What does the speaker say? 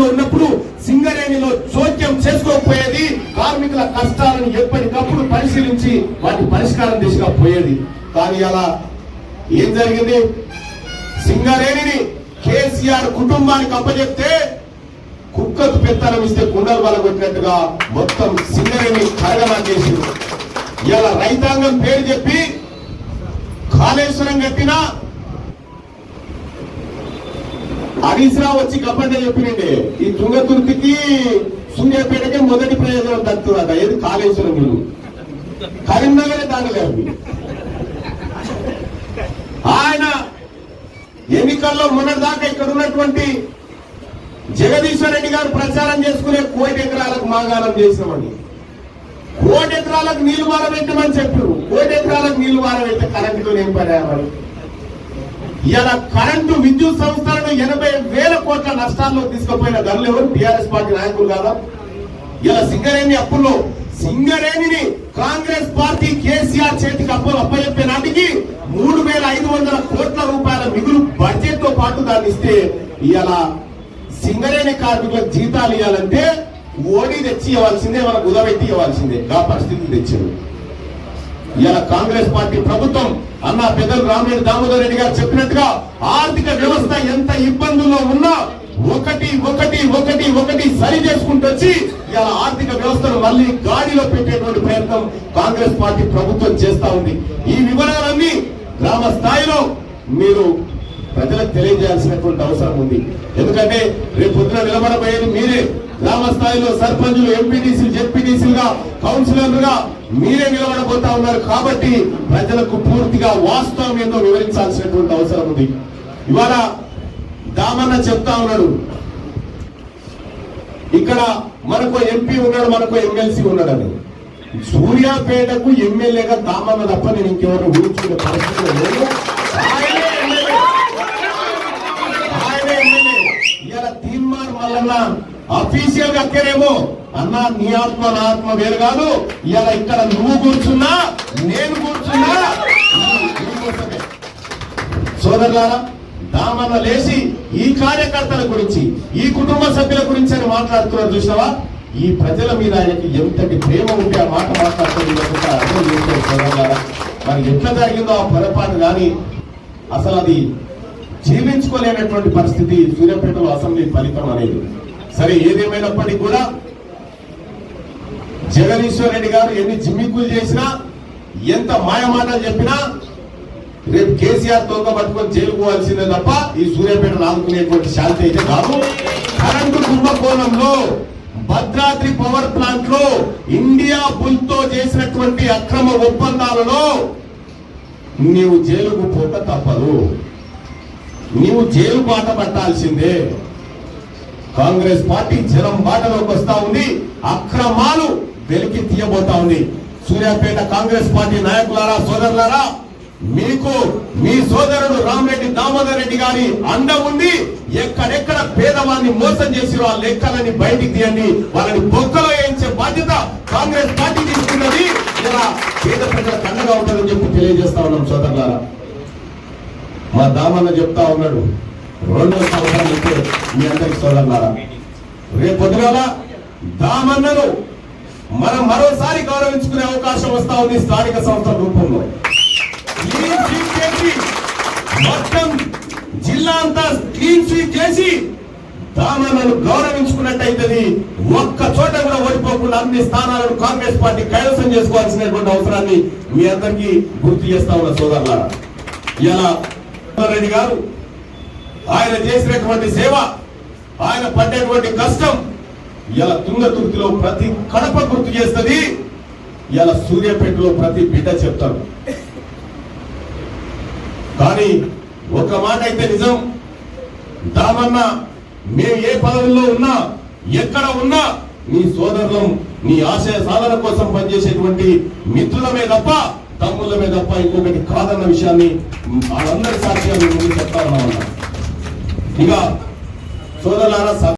అధికారంలో ఉన్నప్పుడు సింగరేణిలో చోద్యం చేసుకోకపోయేది కార్మికుల కష్టాలను ఎప్పటికప్పుడు పరిశీలించి వాటి పరిష్కారం దిశగా పోయేది. కానీ అలా ఏం జరిగింది? సింగరేణిని కేసీఆర్ కుటుంబానికి అప్పచెప్తే కుక్కకు పెత్తనం ఇస్తే కుండలు బలగొట్టినట్టుగా మొత్తం సింగరేణి కరగమా చేసింది. ఇలా రైతాంగం పేరు చెప్పి కాళేశ్వరం కట్టినా హరీష్ రావు వచ్చి కప్పంటే చెప్పినండి ఈ తుంగతుర్తికి సూర్యాపేటకే మొదటి ప్రయోజనం దక్కుతుందట. ఏది కాళేశ్వరం గురు కరీంనగరే తాగలేదు ఆయన ఎన్నికల్లో మొన్నటిదాకా ఇక్కడ ఉన్నటువంటి జగదీశ్వర్ రెడ్డి గారు ప్రచారం చేసుకునే కోటి ఎకరాలకు మాగాణం చేసినామని కోటి ఎకరాలకు నీళ్ళు వారబెట్టమని చెప్పారు. కోటి ఎకరాలకు నీళ్ళు వారబెట్టే కరెంటుతో ఏం పర్యామని ఇలా కరెంటు విద్యుత్ సంస్థలను ఎనభై వేల కోట్ల నష్టాల్లో తీసుకుపోయిన ధరలు ఎవరు? టిఆర్ఎస్ పార్టీ నాయకులు కాదా? ఇలా సింగరేణి అప్పుల్లో సింగరేణిని కాంగ్రెస్ పార్టీ కేసీఆర్ చేతికి అప్పులు అప్పచెప్పే నాటికి మూడు వేల ఐదు వందల కోట్ల రూపాయల మిగులు బడ్జెట్తో పాటు దాన్ని ఇస్తే ఇలా సింగరేణి కార్మికులకు జీతాలు ఇవ్వాలంటే ఓడి తెచ్చి ఇవ్వాల్సిందే మన ఉదబెట్టి ఇవ్వాల్సిందే. ఆ పరిస్థితి తెచ్చారు. ఇలా కాంగ్రెస్ పార్టీ ప్రభుత్వం అన్న పెద్దలు రామిరెడ్డి దామోదర్ రెడ్డి గారు చెప్పినట్టుగా ఆర్థిక వ్యవస్థ ఎంత ఇబ్బందుల్లో ఉన్నా ఒకటి ఒకటి ఒకటి ఒకటి సరి చేసుకుంటూ వచ్చి ఇలా ఆర్థిక వ్యవస్థను మళ్ళీ గాడిలో పెట్టేటువంటి ప్రయత్నం కాంగ్రెస్ పార్టీ ప్రభుత్వం చేస్తా ఉంది. ఈ వివరాలన్నీ గ్రామ స్థాయిలో మీరు ప్రజలకు తెలియజేయాల్సినటువంటి అవసరం ఉంది. ఎందుకంటే రేపు పొద్దున నిలబడబోయేది మీరే. స్థాయిలో సర్పంచులు ఎంపీటీసీలు జెడ్పీటీసీలుగా కౌన్సిలర్లుగా మీరే నిలబడబోతా ఉన్నారు కాబట్టి ప్రజలకు పూర్తిగా వాస్తవం ఏందో వివరించాల్సినటువంటి అవసరం ఉంది. ఇవాళ దామన్న చెప్తా ఉన్నాడు. ఇక్కడ మనకు ఎంపీ ఉన్నాడు మనకు ఎమ్మెల్సీ ఉన్నాడని. సూర్యాపేటకు ఎమ్మెల్యేగా దామన్న తప్ప నేను ఇంకెవరు ఊహించుకునే పరిస్థితి లేదు. ఇవాళ తీన్మార్ మల్లన్న అఫీషియల్గా అక్కరేమో అన్న నీ ఆత్మ నా ఆత్మ వేరు కాదు. ఇవాళ ఇక్కడ నువ్వు కూర్చున్నా నేను కూర్చున్నా. సోదరులారా దామన్న లేచి ఈ కార్యకర్తల గురించి ఈ కుటుంబ సభ్యుల గురించి అని మాట్లాడుతున్నారు చూసావా ఈ ప్రజల మీద ఆయనకి ఎంతటి ప్రేమ ఉంటే ఆ మాట మాట్లాడుతుంది అర్థం చేసుకోవాలి సోదరులారా. మరి ఎట్లా జరిగిందో ఆ పొరపాటు కానీ అసలు అది జీవించుకోలేనటువంటి పరిస్థితి సూర్యాపేటలో అసెంబ్లీ ఫలితం అనేది. సరే ఏదేమైనప్పటికీ కూడా జగదీశ్వర్ రెడ్డి గారు ఎన్ని జిమ్మిక్కులు చేసినా ఎంత మాయమాటలు చెప్పినా రేపు కేసీఆర్ తోక పట్టుకొని జైలు పోవాల్సిందే తప్ప ఈ సూర్యాపేట ఆదుకునేటువంటి శాంతి అయితే కాదు. కరెంటు కుంభకోణంలో భద్రాద్రి పవర్ ప్లాంట్లో ఇండియా బుల్తో చేసినటువంటి అక్రమ ఒప్పందాలలో నీవు జైలుకు పోక తప్పదు. నీవు జైలు బాట పట్టాల్సిందే. కాంగ్రెస్ పార్టీ జనం బాటలోకి వస్తా ఉంది అక్రమాలు వెలికి తీయబోతా ఉంది. సూర్యాపేట కాంగ్రెస్ పార్టీ నాయకులారా సోదరులారా మీకు మీ సోదరుడు రామరెడ్డి దామోదర్ రెడ్డి గారి అండ ఉండి ఎక్కడెక్కడ పేదవాన్ని మోసం చేసి ఆ లెక్కలని బయటికి తీయండి. వాళ్ళని బొక్కలో వేయించే బాధ్యత కాంగ్రెస్ పార్టీ తీసుకున్నది. ఇలా పేద ప్రజల అండగా ఉంటుందని చెప్పి తెలియజేస్తా ఉన్నాం సోదరులారా. మా దామన్న చెప్తా ఉన్నాడు రెండో సంవత్సరం అయితే మీ అందరికి చూడన్నారా రేపు దామన్నను మనం మరోసారి గౌరవించుకునే అవకాశం వస్తా ఉంది స్థానిక సంస్థల రూపంలో. మొత్తం జిల్లా అంతా క్లీన్ స్వీప్ చేసి దామన్నను గౌరవించుకున్నట్టయితది. ఒక్క చోట కూడా ఓడిపోకుండా అన్ని స్థానాలను కాంగ్రెస్ పార్టీ కైవసం చేసుకోవాల్సినటువంటి అవసరాన్ని మీ అందరికీ గుర్తు చేస్తా ఉన్న సోదరులారా ఇలా రెడ్డి గారు ఆయన చేసినటువంటి సేవ ఆయన పడ్డటువంటి కష్టం ఇలా తుంగతుర్తిలో ప్రతి కడప గుర్తు చేస్తుంది. ఇలా సూర్యాపేటలో ప్రతి బిడ్డ చెప్తారు కానీ ఒక మాట అయితే నిజం. దామన్న మేము ఏ పదవుల్లో ఉన్నా ఎక్కడ ఉన్నా నీ సోదరులం నీ ఆశయ సాధన కోసం పనిచేసేటువంటి మిత్రులమే తప్ప తమ్ముళ్ళమే తప్ప ఇంకొకటి కాదన్న విషయాన్ని వాళ్ళందరి సాక్ష్యాలు ముందు చెప్తా ఉన్నామన్నా. ఇక సోదరులారా